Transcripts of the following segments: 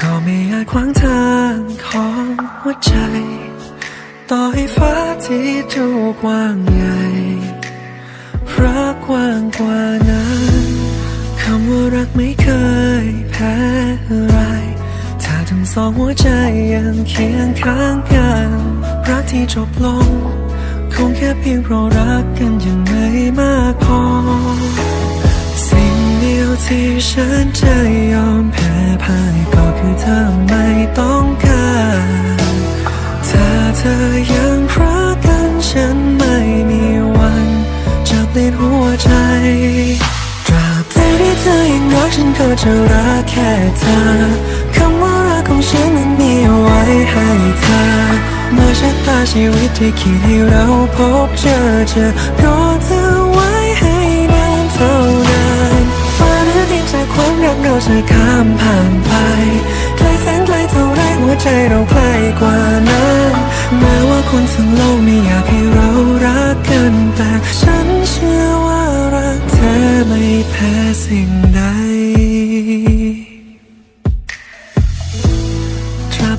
ก็ไม่อาจขวางทางของหัวใจ ต่อให้ฟ้าที่ดูกว้างใหญ่รักกว้างกว่านั้นคำว่ารักไม่เคยแพ้อะไรถ้าทั้งสองหัวใจยังเคียงข้างกัน รักที่จบลง คงแค่เพียงเพราะรักกันอย่าง จะรักแค่เธอคำว่ารักของฉันนั้นมีเอาไว้ให้เธอเมื่อชะตาชีวิตที่คิดให้เราพบเจอจะรอเธอไว้ให้นานเท่านานฟ้าหรือดินจากความรักเราจะข้ามผ่านไปไกลแสนไกลเท่าไรหัวใจเราใกล้กว่านั้นแม้ว่าคนทั้งโลกไม่อยากให้เรารักกันแต่ฉันเชื่อว่ารักเธอไม่แพ้สิ่งใด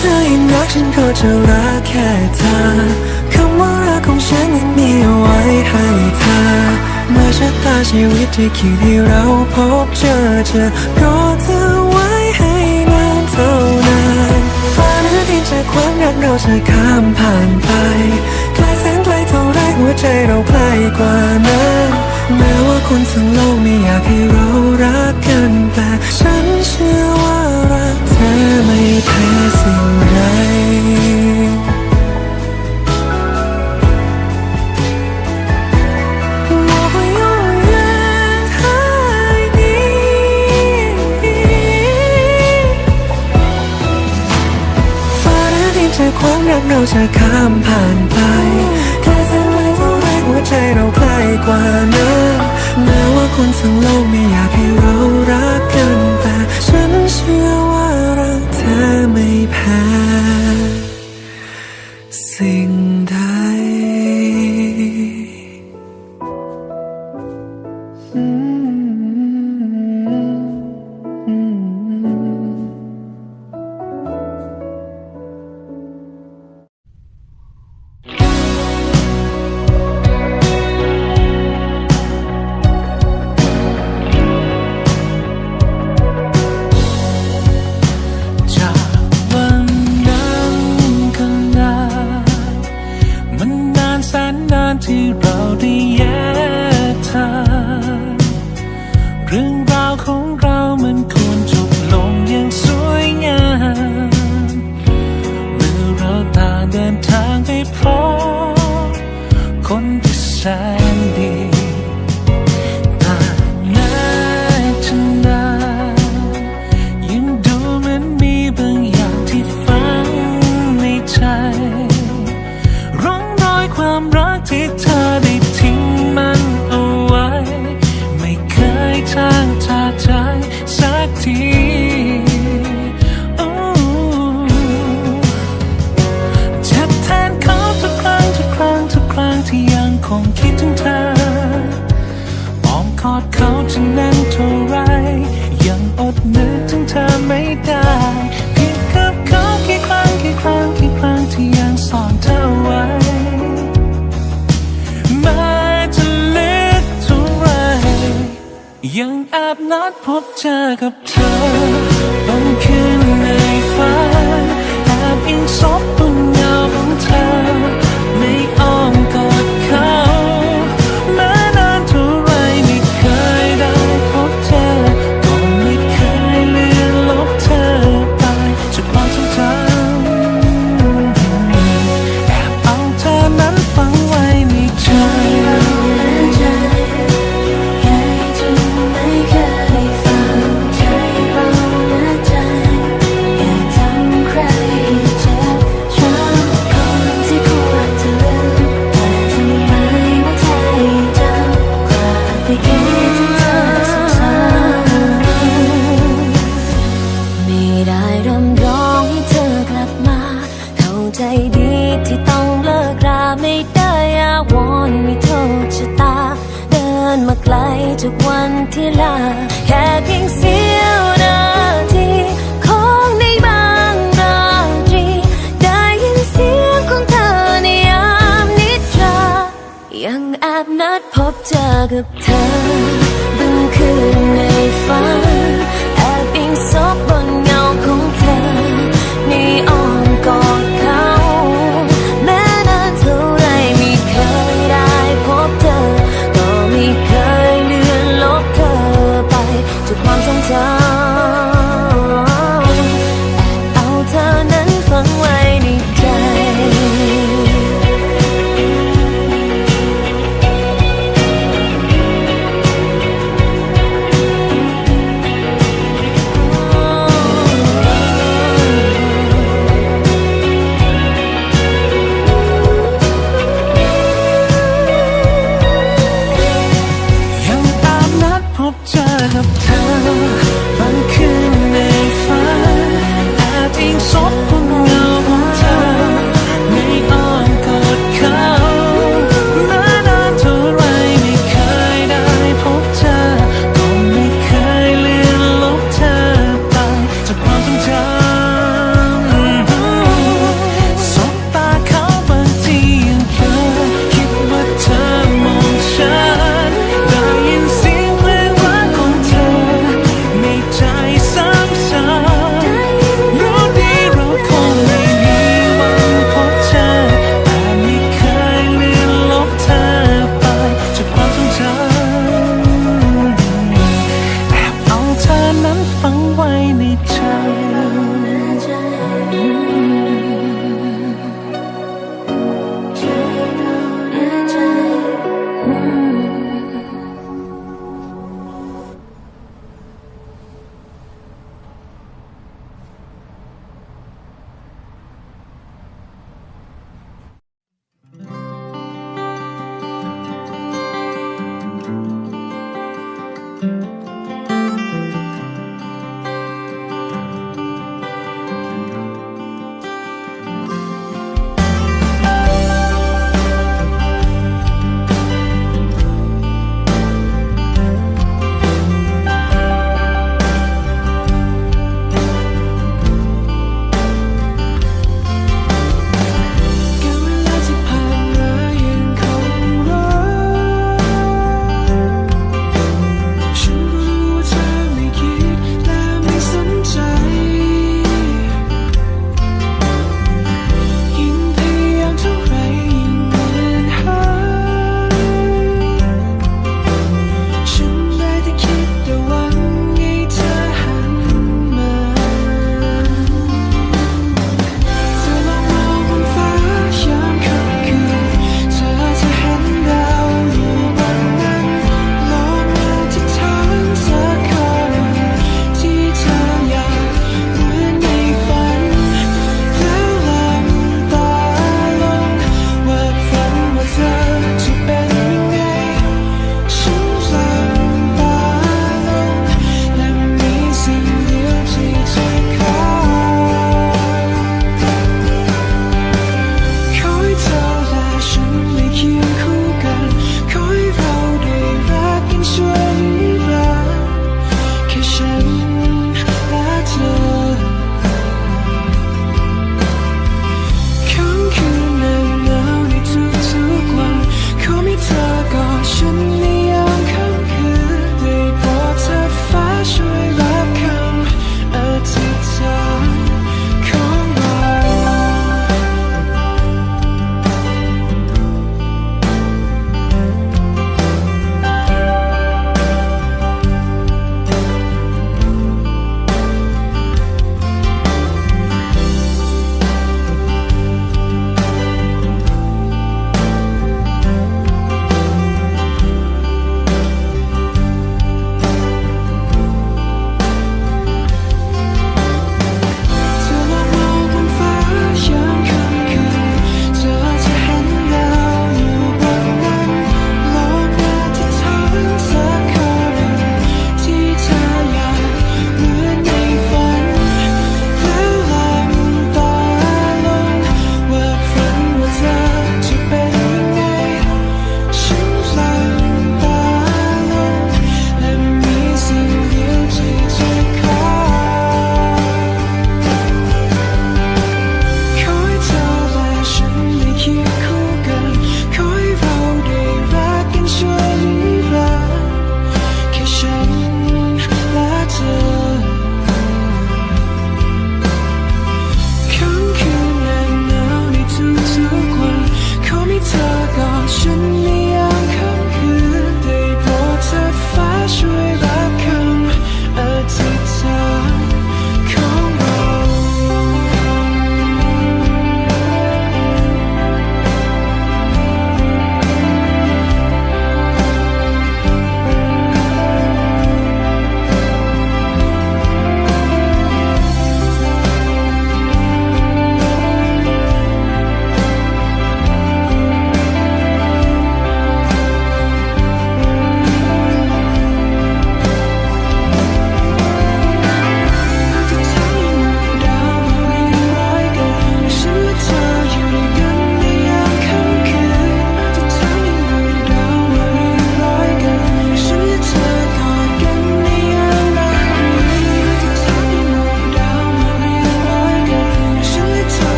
เธอยังรักฉันก็จะรักแค่เธอคำว่ารักของฉันนั้นมีเอาไว้ให้เธอเมื่อชะตาชีวิตที่คิดให้เราพบเจอจะรอเธอไว้ให้นานเท่านานฟ้าหรือดินจากความรักเราจะข้ามผ่านไปไกลแสนไกลเท่าไรหัวใจเราใกล้กว่านั้นแม้ว่าคนทั้งโลกไม่อยากให้เรารักกันแต่ฉันเชื่อว่า ไม่แพ้สิ่งใดความรักเราจะข้ามผ่านไปแค่สักไม่เท่าไรหัวใจเราใกลกว่าน้นแม้ว่าคนทั้งโลกไม่อยากให้เรารักกัน นัดพบเจอกับเธอบางคืนในฝัน แอ